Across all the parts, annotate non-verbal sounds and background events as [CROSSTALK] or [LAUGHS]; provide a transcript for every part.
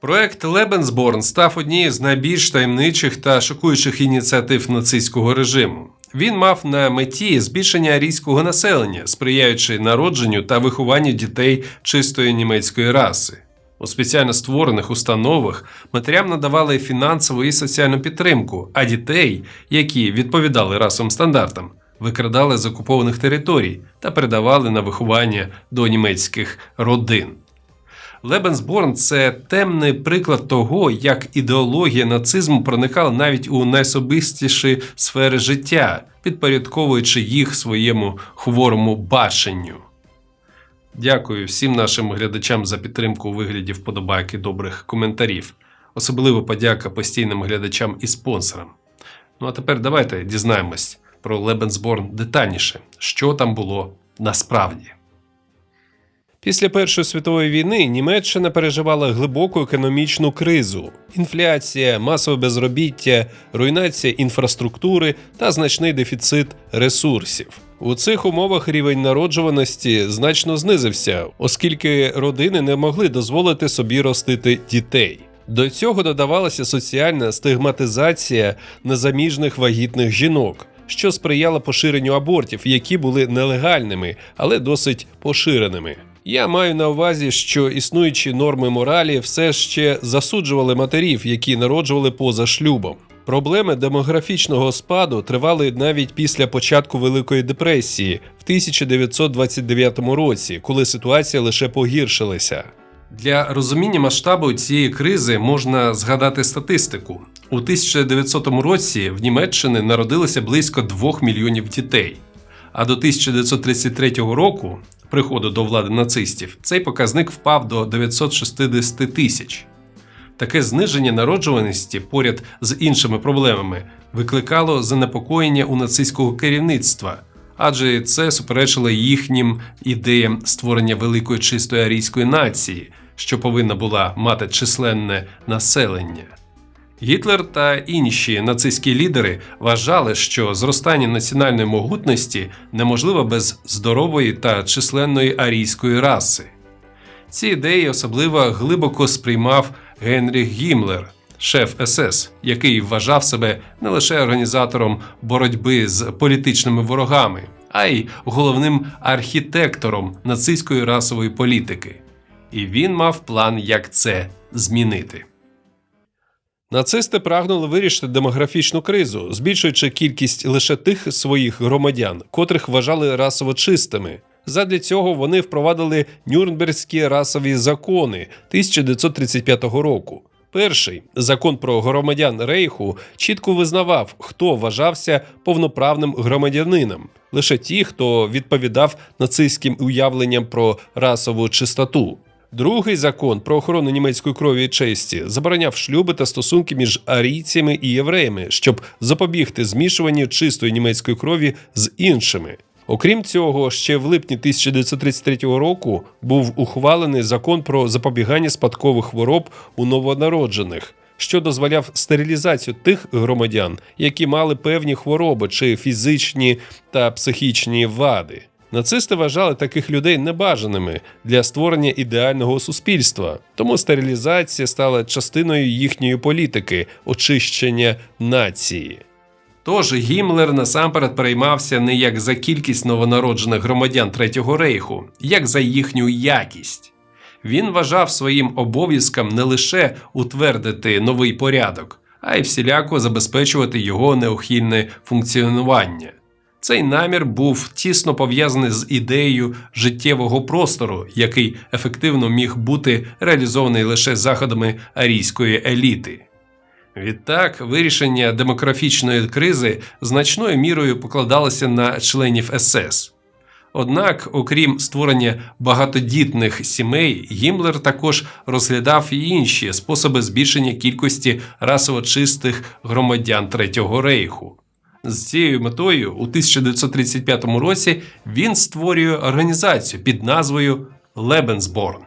Проект Лебенсборн став однією з найбільш таємничих та шокуючих ініціатив нацистського режиму. Він мав на меті збільшення арійського населення, сприяючи народженню та вихованню дітей чистої німецької раси. У спеціально створених установах матерям надавали фінансову і соціальну підтримку, а дітей, які відповідали расовим стандартам, викрадали з окупованих територій та передавали на виховання до німецьких родин. Лебенсборн це темний приклад того, як ідеологія нацизму проникала навіть у найособистіші сфери життя, підпорядковуючи їх своєму хворому баченню. Дякую всім нашим глядачам за підтримку у вигляді вподобайки добрих коментарів. Особливо подяка постійним глядачам і спонсорам. Ну а тепер давайте дізнаємось про Лебенсборн детальніше, що там було насправді. Після Першої світової війни Німеччина переживала глибоку економічну кризу: інфляція, масове безробіття, руйнація інфраструктури та значний дефіцит ресурсів. У цих умовах рівень народжуваності значно знизився, оскільки родини не могли дозволити собі ростити дітей. До цього додавалася соціальна стигматизація незаміжних вагітних жінок, що сприяла поширенню абортів, які були нелегальними, але досить поширеними. Я маю на увазі, що існуючі норми моралі все ще засуджували матерів, які народжували поза шлюбом. Проблеми демографічного спаду тривали навіть після початку Великої депресії в 1929 році, коли ситуація лише погіршилася. Для розуміння масштабу цієї кризи можна згадати статистику. У 1900 році в Німеччині народилося близько 2 мільйонів дітей, а до 1933 року, приходу до влади нацистів, цей показник впав до 960 тисяч. Таке зниження народжуваності поряд з іншими проблемами викликало занепокоєння у нацистського керівництва, адже це суперечило їхнім ідеям створення великої чистої арійської нації, що повинна була мати численне населення. Гітлер та інші нацистські лідери вважали, що зростання національної могутності неможливо без здорової та численної арійської раси. Ці ідеї особливо глибоко сприймав Генріх Гімлер, шеф СС, який вважав себе не лише організатором боротьби з політичними ворогами, а й головним архітектором нацистської расової політики. І він мав план, як це змінити. Нацисти прагнули вирішити демографічну кризу, збільшуючи кількість лише тих своїх громадян, котрих вважали расово чистими. Задля цього вони впровадили Нюрнберзькі расові закони 1935 року. Перший закон про громадян Рейху чітко визнавав, хто вважався повноправним громадянином, лише ті, хто відповідав нацистським уявленням про расову чистоту. Другий закон про охорону німецької крові і честі забороняв шлюби та стосунки між арійцями і євреями, щоб запобігти змішуванню чистої німецької крові з іншими. Окрім цього, ще в липні 1933 року був ухвалений закон про запобігання спадкових хвороб у новонароджених, що дозволяв стерилізацію тих громадян, які мали певні хвороби чи фізичні та психічні вади. Нацисти вважали таких людей небажаними для створення ідеального суспільства, тому стерилізація стала частиною їхньої політики очищення нації. Тож Гімлер насамперед переймався не як за кількість новонароджених громадян Третього рейху, як за їхню якість. Він вважав своїм обов'язком не лише утвердити новий порядок, а й всіляко забезпечувати його неухильне функціонування. Цей намір був тісно пов'язаний з ідеєю життєвого простору, який ефективно міг бути реалізований лише заходами арійської еліти. Відтак, вирішення демографічної кризи значною мірою покладалося на членів СС. Однак, окрім створення багатодітних сімей, Гімлер також розглядав і інші способи збільшення кількості расово чистих громадян Третього рейху. З цією метою у 1935 році він створює організацію під назвою Лебенсборн.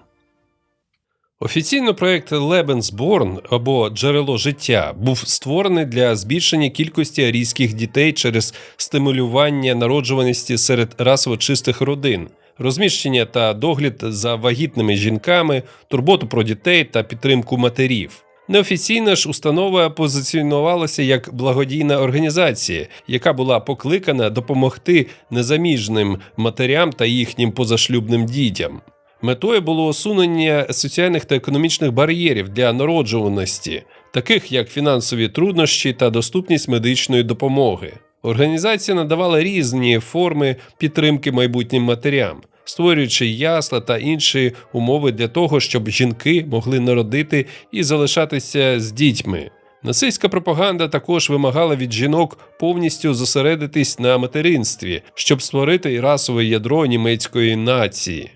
Офіційно проект Лебенсборн або Джерело життя був створений для збільшення кількості арійських дітей через стимулювання народжуваності серед расово чистих родин, розміщення та догляд за вагітними жінками, турботу про дітей та підтримку матерів. Неофіційна ж установа позиціонувалася як благодійна організація, яка була покликана допомогти незаміжним матерям та їхнім позашлюбним дітям. Метою було усунення соціальних та економічних бар'єрів для народжуваності, таких як фінансові труднощі та доступність медичної допомоги. Організація надавала різні форми підтримки майбутнім матерям, створюючи ясла та інші умови для того, щоб жінки могли народити і залишатися з дітьми. Нацистська пропаганда також вимагала від жінок повністю зосередитись на материнстві, щоб створити расове ядро німецької нації.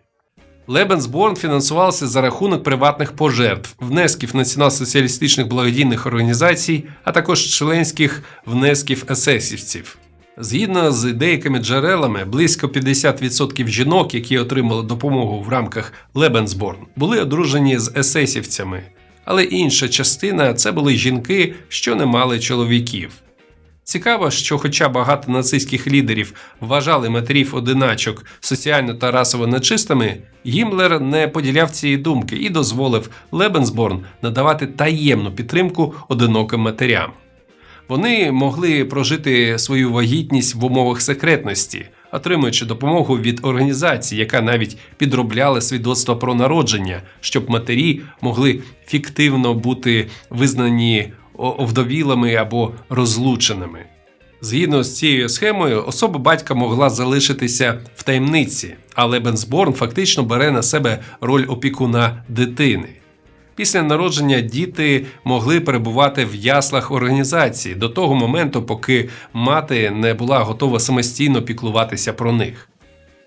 Лебенсборн фінансувався за рахунок приватних пожертв, внесків націонал-соціалістичних благодійних організацій, а також членських внесків есесівців. Згідно з деякими джерелами, близько 50% жінок, які отримали допомогу в рамках Лебенсборн, були одружені з есесівцями, але інша частина це були жінки, що не мали чоловіків. Цікаво, що, хоча багато нацистських лідерів вважали матерів одиначок соціально та расово нечистими, Гімлер не поділяв цієї думки і дозволив Лебенсборн надавати таємну підтримку одиноким матерям. Вони могли прожити свою вагітність в умовах секретності, отримуючи допомогу від організації, яка навіть підробляла свідоцтва про народження, щоб матері могли фіктивно бути визнані овдовілими або розлученими. Згідно з цією схемою, особа батька могла залишитися в таємниці, а Лебенсборн фактично бере на себе роль опікуна дитини. Після народження діти могли перебувати в яслах організації до того моменту, поки мати не була готова самостійно піклуватися про них.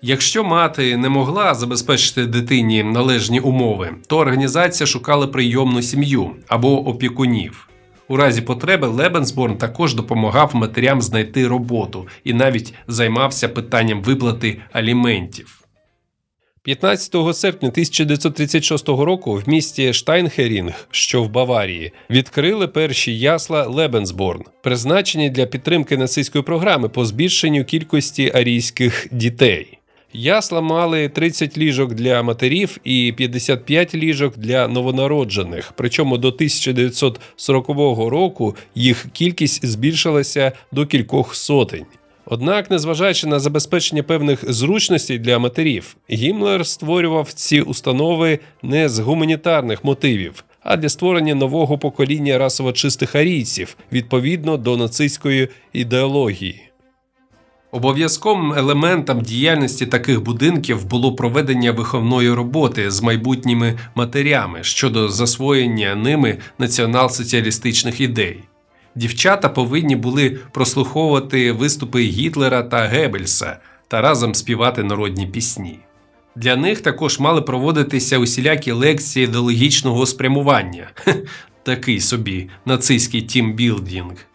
Якщо мати не могла забезпечити дитині належні умови, то організація шукала прийомну сім'ю або опікунів. У разі потреби Лебенсборн також допомагав матерям знайти роботу і навіть займався питанням виплати аліментів. 15 серпня 1936 року в місті Штайнхерінг, що в Баварії, відкрили перші ясла Лебенсборн, призначені для підтримки нацистської програми по збільшенню кількості арійських дітей. Ясла мали 30 ліжок для матерів і 55 ліжок для новонароджених. Причому до 1940 року їх кількість збільшилася до кількох сотень. Однак, незважаючи на забезпечення певних зручностей для матерів, Гімлер створював ці установи не з гуманітарних мотивів, а для створення нового покоління расово чистих арійців відповідно до нацистської ідеології. Обов'язковим елементом діяльності таких будинків було проведення виховної роботи з майбутніми матерями щодо засвоєння ними націонал-соціалістичних ідей. Дівчата повинні були прослуховувати виступи Гітлера та Геббельса та разом співати народні пісні. Для них також мали проводитися усілякі лекції ідеологічного спрямування. Такий собі нацистський тімбілдінг.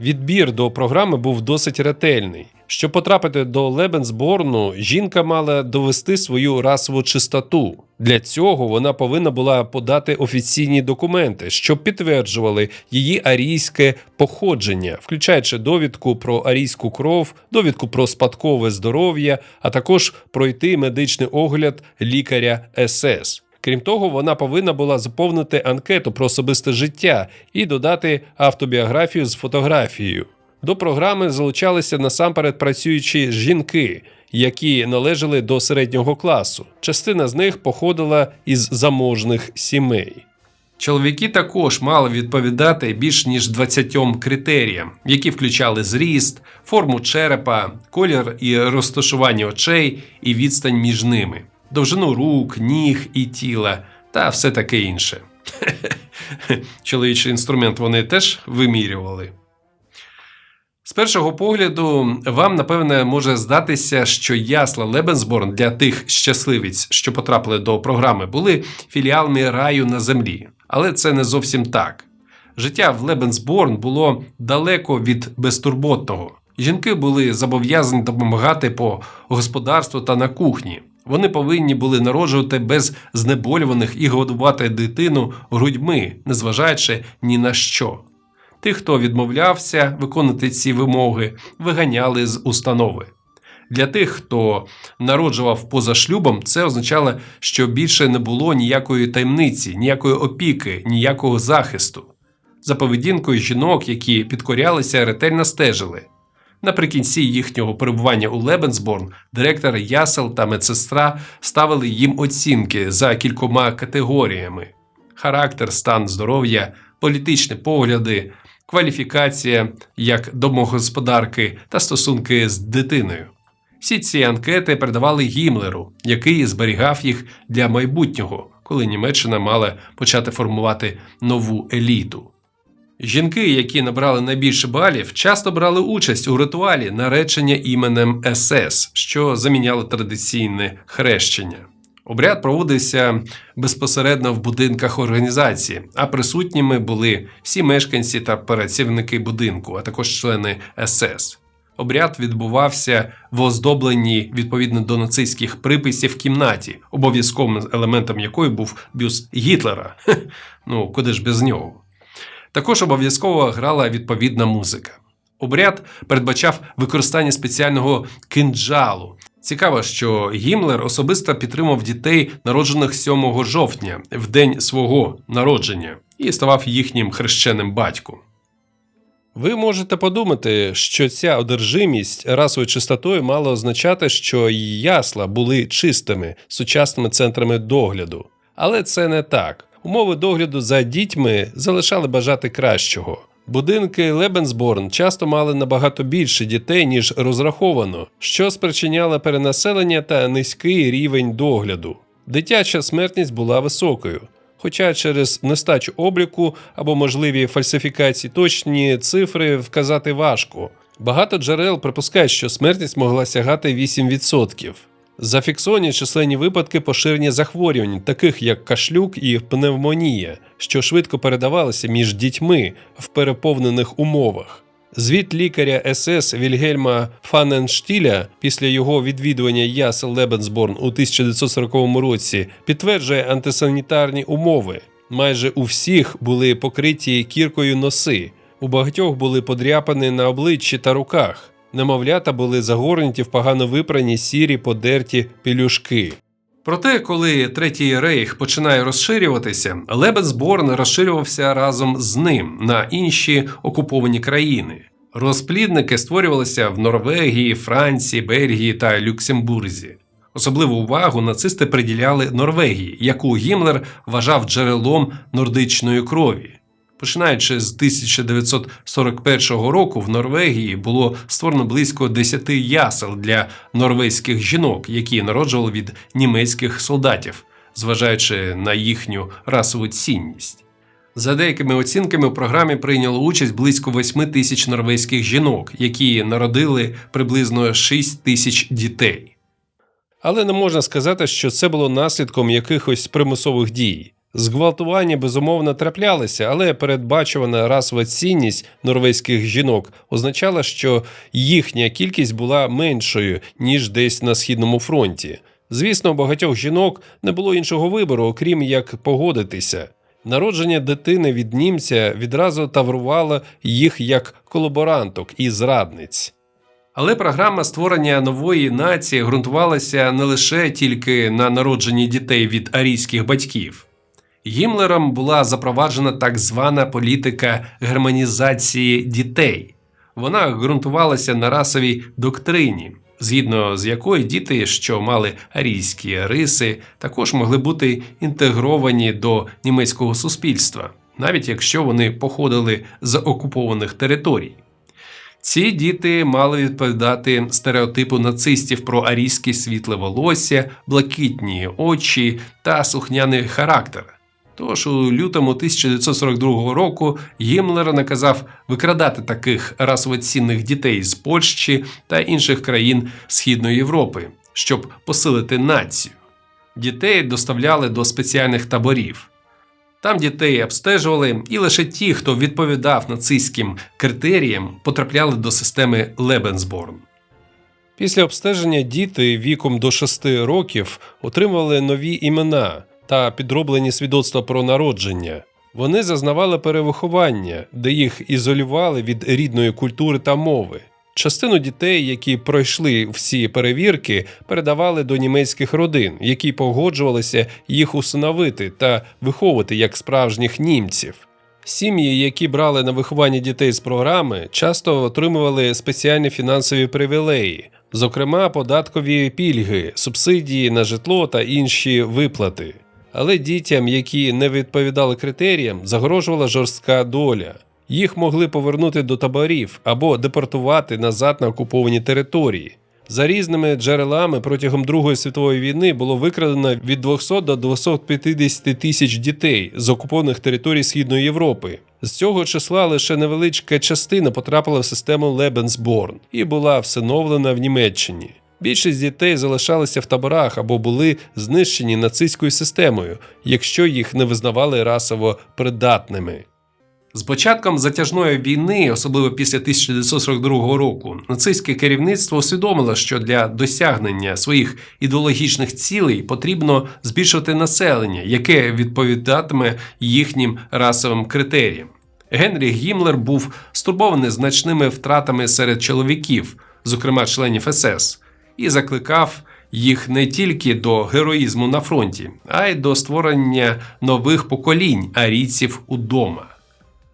Відбір до програми був досить ретельний. Щоб потрапити до Лебенсборну, жінка мала довести свою расову чистоту. Для цього вона повинна була подати офіційні документи, що підтверджували її арійське походження, включаючи довідку про арійську кров, довідку про спадкове здоров'я, а також пройти медичний огляд лікаря СС. Крім того, вона повинна була заповнити анкету про особисте життя і додати автобіографію з фотографією. До програми залучалися насамперед працюючі жінки, які належали до середнього класу. Частина з них походила із заможних сімей. Чоловіки також мали відповідати більш ніж 20 критеріям, які включали зріст, форму черепа, колір і розташування очей і відстань між ними, довжину рук, ніг і тіла та все таке інше. [LAUGHS] Чоловічий інструмент вони теж вимірювали. З першого погляду, вам напевне може здатися, що ясла Лебенсборн для тих щасливіць, що потрапили до програми, були філіалами раю на землі. Але це не зовсім так. Життя в Лебенсборн було далеко від безтурботного. Жінки були зобов'язані допомагати по господарству та на кухні. Вони повинні були народжувати без знеболюваних і годувати дитину грудьми, незважаючи ні на що. Тих, хто відмовлявся виконати ці вимоги, виганяли з установи. Для тих, хто народжував поза шлюбом, це означало, що більше не було ніякої таємниці, ніякої опіки, ніякого захисту. За поведінкою жінок, які підкорялися, ретельно стежили. Наприкінці їхнього перебування у Лебенсборн директор ясел та медсестра ставили їм оцінки за кількома категоріями: характер, стан здоров'я, політичні погляди, кваліфікація як домогосподарки та стосунки з дитиною. Всі ці анкети передавали Гімлеру, який зберігав їх для майбутнього, коли Німеччина мала почати формувати нову еліту. Жінки, які набрали найбільше балів, часто брали участь у ритуалі наречення іменем СС, що заміняло традиційне хрещення. Обряд проводився безпосередньо в будинках організації, а присутніми були всі мешканці та працівники будинку, а також члени СС. Обряд відбувався в оздобленні відповідно до нацистських приписів кімнаті, обов'язковим елементом якої був бюст Гітлера. [LAUGHS] Ну куди ж без нього? Також обов'язково грала відповідна музика. Обряд передбачав використання спеціального кинджалу. Цікаво, що Гімлер особисто підтримав дітей, народжених 7 жовтня, в день свого народження, і ставав їхнім хрещеним батьком. Ви можете подумати, що ця одержимість расовою чистотою мала означати, що ясла були чистими сучасними центрами догляду. Але це не так. Умови догляду за дітьми залишали бажати кращого. Будинки Лебенсборн часто мали набагато більше дітей, ніж розраховано, що спричиняло перенаселення та низький рівень догляду. Дитяча смертність була високою. Хоча через нестачу обліку або можливі фальсифікації точні цифри вказати важко. Багато джерел припускають, що смертність могла сягати 8%. Зафіксовані численні випадки поширення захворювань, таких як кашлюк і пневмонія, що швидко передавалися між дітьми в переповнених умовах. Звіт лікаря СС Вільгельма Фаненштіля після його відвідування ясел Лебенсборн у 1940 році підтверджує антисанітарні умови. Майже у всіх були покриті кіркою носи, у багатьох були подряпини на обличчі та руках. Немовлята були загорнуті в погано випрані сірі подерті пелюшки. Проте, коли третій рейх починає розширюватися, Лебенсборн розширювався разом з ним на інші окуповані країни. Розплідники створювалися в Норвегії, Франції, Бельгії та Люксембурзі. Особливу увагу нацисти приділяли Норвегії, яку Гімлер вважав джерелом нордичної крові. Починаючи з 1941 року в Норвегії було створено близько 10 ясел для норвезьких жінок, які народжували від німецьких солдатів, зважаючи на їхню расову цінність. За деякими оцінками у програмі прийняло участь близько 8 тисяч норвезьких жінок, які народили приблизно 6 тисяч дітей. Але не можна сказати, що це було наслідком якихось примусових дій. Зґвалтування безумовно траплялися, але передбачувана расова цінність норвезьких жінок означала, що їхня кількість була меншою ніж десь на східному фронті. Звісно, у багатьох жінок не було іншого вибору, окрім як погодитися. Народження дитини від німця відразу таврувало їх як колаборанток і зрадниць. Але програма створення нової нації ґрунтувалася не лише тільки на народженні дітей від арійських батьків. Гімлером була запроваджена так звана політика германізації дітей. Вона ґрунтувалася на расовій доктрині, згідно з якою діти, що мали арійські риси, також могли бути інтегровані до німецького суспільства, навіть якщо вони походили з окупованих територій. Ці діти мали відповідати стереотипу нацистів про арійське світле волосся, блакитні очі та сухняний характер. Тож у лютому 1942 року Гімлер наказав викрадати таких расово цінних дітей з Польщі та інших країн Східної Європи, щоб посилити націю. Дітей доставляли до спеціальних таборів. Там дітей обстежували, і лише ті, хто відповідав нацистським критеріям, потрапляли до системи Лебенсборн. Після обстеження діти віком до 6 років отримували нові імена та підроблені свідоцтва про народження. Вони зазнавали перевиховання, де їх ізолювали від рідної культури та мови. Частину дітей, які пройшли всі перевірки, передавали до німецьких родин, які погоджувалися їх усиновити та виховувати як справжніх німців. Сім'ї, які брали на виховання дітей з програми, часто отримували спеціальні фінансові привілеї, зокрема податкові пільги, субсидії на житло та інші виплати. Але дітям, які не відповідали критеріям, загрожувала жорстка доля. Їх могли повернути до таборів або депортувати назад на окуповані території. За різними джерелами протягом Другої світової війни було викрадено від 200 до 250 тисяч дітей з окупованих територій Східної Європи. З цього числа лише невеличка частина потрапила в систему Lebensborn і була всиновлена в Німеччині. Більшість дітей залишалися в таборах або були знищені нацистською системою, якщо їх не визнавали расово придатними. З початком затяжної війни, особливо після 1942 року, нацистське керівництво усвідомило, що для досягнення своїх ідеологічних цілей потрібно збільшити населення, яке відповідатиме їхнім расовим критеріям. Генрі Гімлер був стурбований значними втратами серед чоловіків, зокрема членів СС, і закликав їх не тільки до героїзму на фронті, а й до створення нових поколінь арійців удома.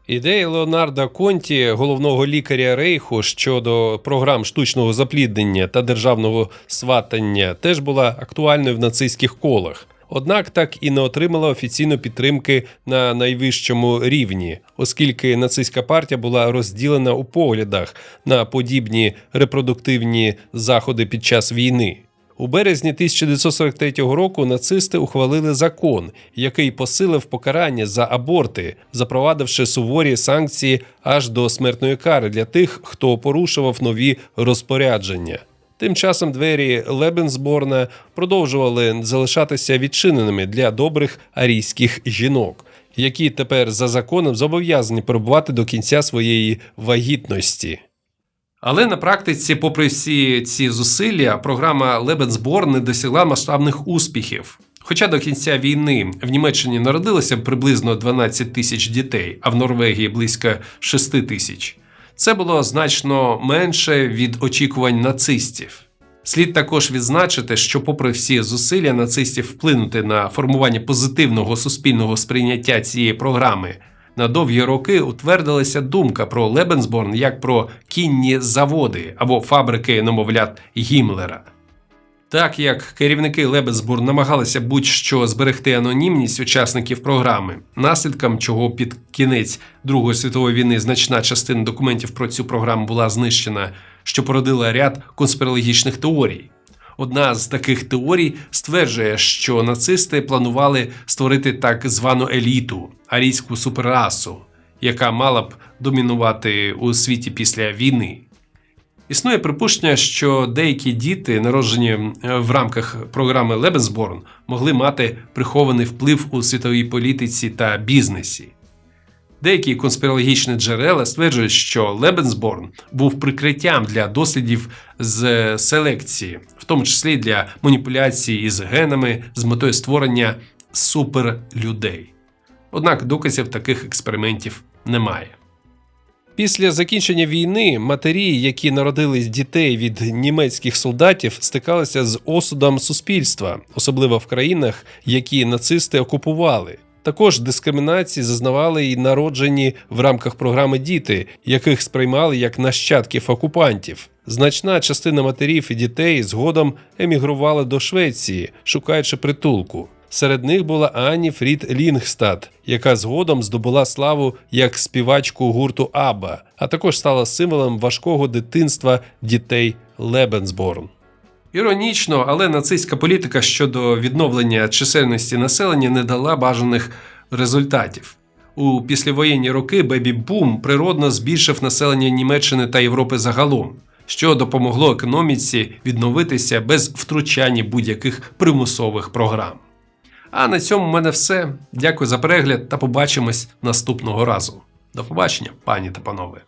Ідея Леонарда Конті, головного лікаря Рейху щодо програм штучного запліднення та державного сватання, теж була актуальною в нацистських колах. Однак так і не отримала офіційної підтримки на найвищому рівні, оскільки нацистська партія була розділена у поглядах на подібні репродуктивні заходи під час війни. У березні 1943 року нацисти ухвалили закон, який посилив покарання за аборти, запровадивши суворі санкції аж до смертної кари для тих, хто порушував нові розпорядження. Тим часом двері Лебенсборна продовжували залишатися відчиненими для добрих арійських жінок, які тепер за законом зобов'язані перебувати до кінця своєї вагітності. Але на практиці, попри всі ці зусилля, програма Лебенсбор не досягла масштабних успіхів. Хоча до кінця війни в Німеччині народилося приблизно 12 тисяч дітей, а в Норвегії близько 6 тисяч. Це було значно менше від очікувань нацистів. Слід також відзначити, що, попри всі зусилля нацистів вплинути на формування позитивного суспільного сприйняття цієї програми, на довгі роки утвердилася думка про Лебенсборн як про кінні заводи або фабрики немовлят Гімлера. Так як керівники Лебенсбурн намагалися будь-що зберегти анонімність учасників програми, наслідком чого під кінець Другої світової війни значна частина документів про цю програму була знищена, що породила ряд конспірологічних теорій. Одна з таких теорій стверджує, що нацисти планували створити так звану еліту арійську суперрасу, яка мала б домінувати у світі після війни. Існує припущення, що деякі діти, народжені в рамках програми Лебенсборн, могли мати прихований вплив у світовій політиці та бізнесі. Деякі конспірологічні джерела стверджують, що Лебенсборн був прикриттям для дослідів з селекції, в тому числі для маніпуляції із генами з метою створення суперлюдей. Однак доказів таких експериментів немає. Після закінчення війни матері, які народили дітей від німецьких солдатів, стикалися з осудом суспільства, особливо в країнах, які нацисти окупували. Також дискримінації зазнавали й народжені в рамках програми діти, яких сприймали як нащадків окупантів. Значна частина матерів і дітей згодом емігрували до Швеції, шукаючи притулку. Серед них була Ані Фрід Лінгстад, яка згодом здобула славу як співачку гурту Аба, а також стала символом важкого дитинства дітей Лебенсборн. Іронічно, але нацистська політика щодо відновлення чисельності населення не дала бажаних результатів. У післявоєнні роки бебі-бум природно збільшив населення Німеччини та Європи загалом, що допомогло економіці відновитися без втручання будь-яких примусових програм. А на цьому в мене все. Дякую за перегляд та побачимось наступного разу. До побачення, пані та панове.